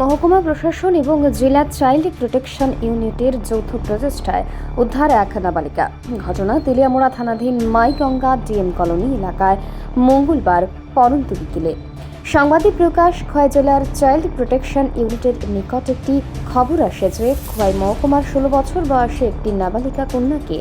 মহকুমা প্রশাসন এবং জেলা চাইল্ড প্রোটেকশন ইউনিটের যৌথ প্রচেষ্টায় উদ্ধার এক নাবালিকা। ঘটনা তেলিয়ামোড়া থানাধীন মাইগঙ্গা ডিএম কলোনি এলাকায় মঙ্গলবার পরন্ত বিকেলে। সাংবাদিক প্রকাশ খোয়াই জেলার চাইল্ড প্রোটেকশন ইউনিটের নিকট একটি খবর আসে যে খোয়াই মহকুমার ষোলো বছর বয়সে একটি নাবালিকা কন্যাকে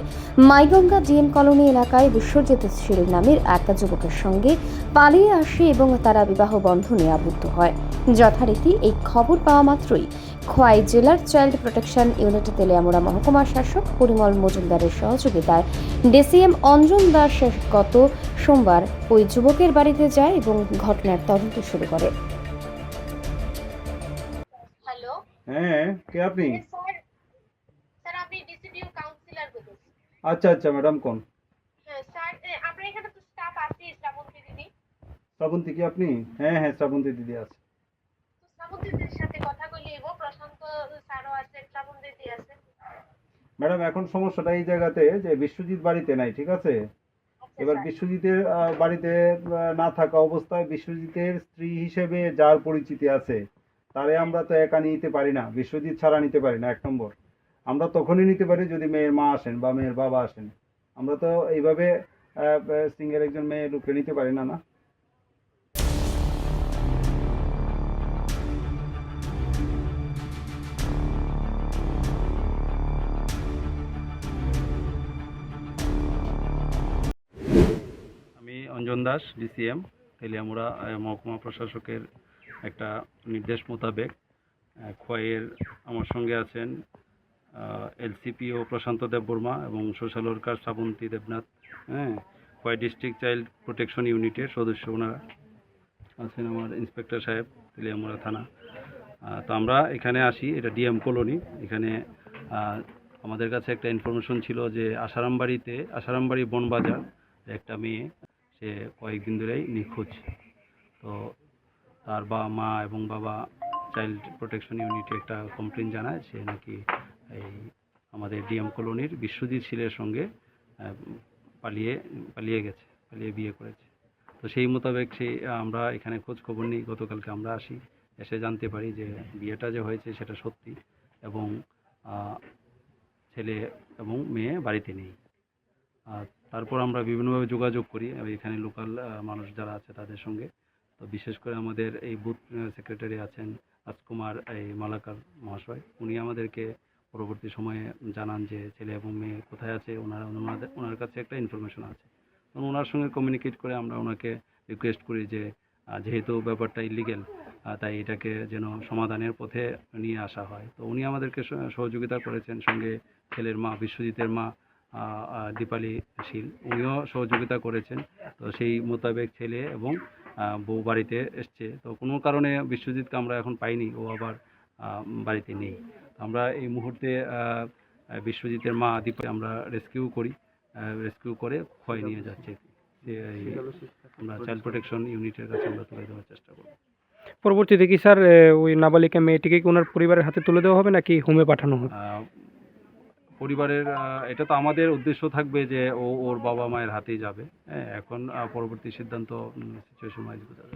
মাইগঙ্গা ডিএম কলোনি এলাকায় বিশ্বজিৎ শিরির নামের এক যুবকের সঙ্গে পালিয়ে আসে এবং তারা বিবাহ বন্ধনে আবদ্ধ হয়। যথারীতি এই খবর পাওয়া মাত্রই খোয়াই জেলার চাইল্ড প্রোটেকশন ইউনিট তেলিয়ামোড়া মহকুমা শাসক পরিমল মজুমদারের সহযোগিতায় ডিসিএম অঞ্জন দাস গত সোমবার ওই যুবকের বাড়িতে যায় এবং ঘটনার তদন্ত শুরু করে। হ্যালো হ্যাঁ কে আপনি? স্যার আপনি ডিসিডিউ কাউন্সিলর বলুন আচ্ছা আচ্ছা ম্যাডাম কোন? হ্যাঁ স্যার এ, এখানে তো স্টাফ আছে শ্রাবন্তী দিদি। শ্রাবন্তী কি আপনি? হ্যাঁ হ্যাঁ শ্রাবন্তী দিদি আছে। তো শ্রাবন্তী দিদির সাথে কথা বলিব প্রশান্ত স্যারও আছে শ্রাবন্তী দিদি আছে। ম্যাডাম এখন সমস্যাটা এই জায়গাতে যে বিশ্বজিৎ বাড়িতে নাই ঠিক আছে? এবার স্যার। বিশ্বজিতের বাড়িতে না থাকা অবস্থায় বিশ্বজিতের স্ত্রী হিসেবে যার পরিচিতি আছে তারে আমরা তো একা নিতে পারি না বিশ্বজিৎ ছাড়া নিতে পারি না এক নম্বর। আমরা তখনই নিতে পারি যদি মেয়ের মা আসেন বা মেয়ের বাবা আসেন। আমরা তো এইভাবে সিঙ্গেল একজন মেয়ে লোককে নিতে পারি না না? অঞ্জন দাস, ডিসিএম, তেলিয়ামুড়া মহকুমা প্রশাসকের একটা নির্দেশ মোতাবেক খোয়াইয়ের আমার সঙ্গে আছেন এলসিপিও প্রশান্ত দেববর্মা এবং সোশ্যাল ওয়ার্কার শ্রাবন্তী দেবনাথ হ্যাঁ খোয়াই ডিস্ট্রিক্ট চাইল্ড প্রোটেকশন ইউনিটের সদস্য ওনারা আছেন আমার ইন্সপেক্টর সাহেব, তেলিয়ামুড়া থানা। তো আমরা এখানে আসি, এটা ডিএম কলোনি, এখানে আমাদের কাছে একটা ইনফরমেশন ছিল যে আসারামবাড়িতে আসারামবাড়ি বনবাজার, একটা মেয়ে সে কয়েকদিন ধরেই নিখোঁজ। তো তার বাবা, মা এবং বাবা চাইল্ড প্রোটেকশন ইউনিটে একটা কমপ্লেন জানায় সে নাকি এই আমাদের ডিএম কলোনির বিশ্বজিৎ শীলের সঙ্গে পালিয়ে পালিয়ে গেছে, পালিয়ে বিয়ে করেছে। তো সেই মোতাবেক সেই আমরা এখানে খোঁজ খবর নিই, গতকালকে আমরা আসি, এসে জানতে পারি যে বিয়েটা যে হয়েছে সেটা সত্যি এবং ছেলে এবং মেয়ে বাড়িতে নেই। আর তারপর আমরা বিভিন্নভাবে যোগাযোগ করি এখানে লোকাল মানুষ যারা আছে তাদের সঙ্গে। তো বিশেষ করে আমাদের এই বুথ সেক্রেটারি আছেন রাজকুমার, এই মালাকার মহাশয়। উনি আমাদেরকে পরবর্তী সময়ে জানান যে ছেলে এবং মেয়ে কোথায় আছে, ওনারা, ওনাদের, ওনার কাছে একটা ইনফরমেশন আছে। তো ওনার সঙ্গে কমিউনিকেট করে আমরা ওনাকে রিকোয়েস্ট করি যে যেহেতু ব্যাপারটা ইলিগেল তাই এটাকে যেন সমাধানের পথে নিয়ে আসা হয়। তো উনি আমাদেরকে সহযোগিতা করেছেন সঙ্গে ছেলের মা, বিশ্বজিতের মা দীপালি শীল উনিও সহযোগিতা করেছেন। তো সেই মোতাবেক ছেলে এবং বউ বাড়িতে এসছে। তো কোনো কারণে বিশ্বজিৎকে আমরা এখন পাইনি ও আবার বাড়িতে নেই। তো আমরা এই মুহূর্তে বিশ্বজিতের মা দীপালি আমরা রেস্কিউ করি রেস্কিউ করে ক্ষয় নিয়ে যাচ্ছে। আমরা চাইল্ড প্রোটেকশন ইউনিটের কাছে আমরা তুলে দেওয়ার চেষ্টা করব। পরবর্তীতে কি স্যার ওই নাবালিকা মেয়েটিকে কি ওনার পরিবারের হাতে তুলে দেওয়া হবে নাকি হোমে পাঠানো হবে? পরিবারের এটা তো আমাদের উদ্দেশ্য থাকবে যে ও ওর বাবা মায়ের হাতেই যাবে। হ্যাঁ এখন পরবর্তী সিদ্ধান্ত সিচুয়েশন যাবে।